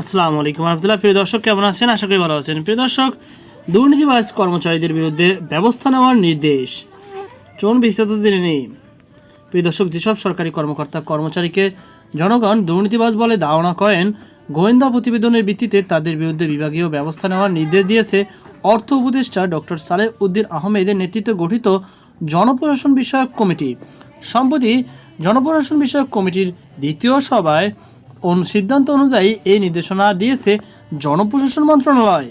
আসসালামু আলাইকুম রহমতুল্লাহ। প্রিয় দর্শক, কেমন আছেন? আশা করি ভালো আছেন। প্রিয় দর্শক দুর্নীতিবাজ কর্মচারীদের বিরুদ্ধে ব্যবস্থা নেওয়ার নির্দেশ। চলুন বিস্তারিত জেনে নেই। প্রিয় দর্শক, যেসব সরকারি কর্মকর্তা কর্মচারীকে জনগণ দুর্নীতিবাজ বলে ধারণা করেন, গোয়েন্দা প্রতিবেদনের ভিত্তিতে তাদের বিরুদ্ধে বিভাগীয় ব্যবস্থা নেওয়ার নির্দেশ দিয়েছে অর্থ উপদেষ্টা ডক্টর সালেহ উদ্দিন আহমেদের নেতৃত্বে গঠিত জনপ্রশাসন বিষয়ক কমিটি। সম্প্রতি জনপ্রশাসন বিষয়ক কমিটির দ্বিতীয় সভায় সিদ্ধান্ত অনুযায়ী এই নির্দেশনা দিয়েছে জনপ্রশাসন মন্ত্রণালয়?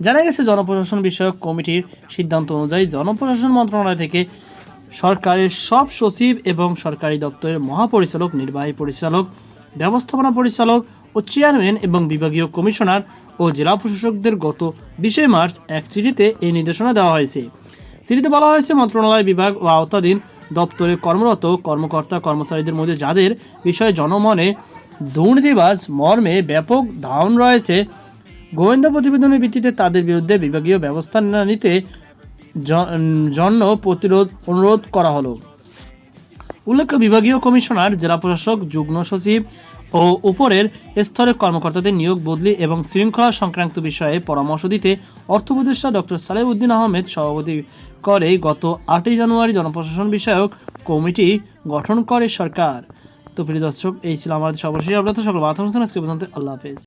জানা গেছে, জনপ্রশাসন বিষয়ক কমিটির সিদ্ধান্ত অনুযায়ী জনপ্রশাসন মন্ত্রণালয় থেকে সরকারের সব সচিব এবং সরকারি দপ্তরের মহাপরিচালক, নির্বাহী পরিচালক, ব্যবস্থাপনা পরিচালক ও চেয়ারম্যান এবং বিভাগীয় কমিশনার ও জেলা প্রশাসকদের গত বিশে মার্চ এক চিঠিতে এই নির্দেশনা দেওয়া হয়েছে। চিঠিতে বলা হয়েছে, মন্ত্রণালয় বিভাগ ও আওতাধীন দপ্তরে কর্মরত কর্মকর্তা কর্মচারীদের মধ্যে যাদের বিষয়ে জনমনে দুর্নীতিবাজ মর্মে ব্যাপক ধারণ রয়েছে। গোয়েন্দা প্রতিবেদনের ভিত্তিতে তাদের বিরুদ্ধে বিভাগীয় ব্যবস্থা না নিতে জন্য প্রতিরোধ, অনুরোধ করা হলো। উল্লেখ্য, বিভাগীয় কমিশনার, জেলা প্রশাসক, যুগ্ম সচিব ও উপরের স্তরের কর্মকর্তাদের নিয়োগ, বদলি এবং শৃঙ্খলা সংক্রান্ত বিষয়ে পরামর্শ দিতে অর্থ উপদেষ্টা ডক্টর সালেহ উদ্দিন আহমেদ সভাপতি করে গত আটই জানুয়ারি জনপ্রশাসন বিষয়ক কমিটি গঠন করে সরকার। তো প্রিয় দর্শক এই ছিল আমাদের সর্বশেষ তো সকল বাথরুম আজকে পর্যন্ত আল্লাহ হাফেজ।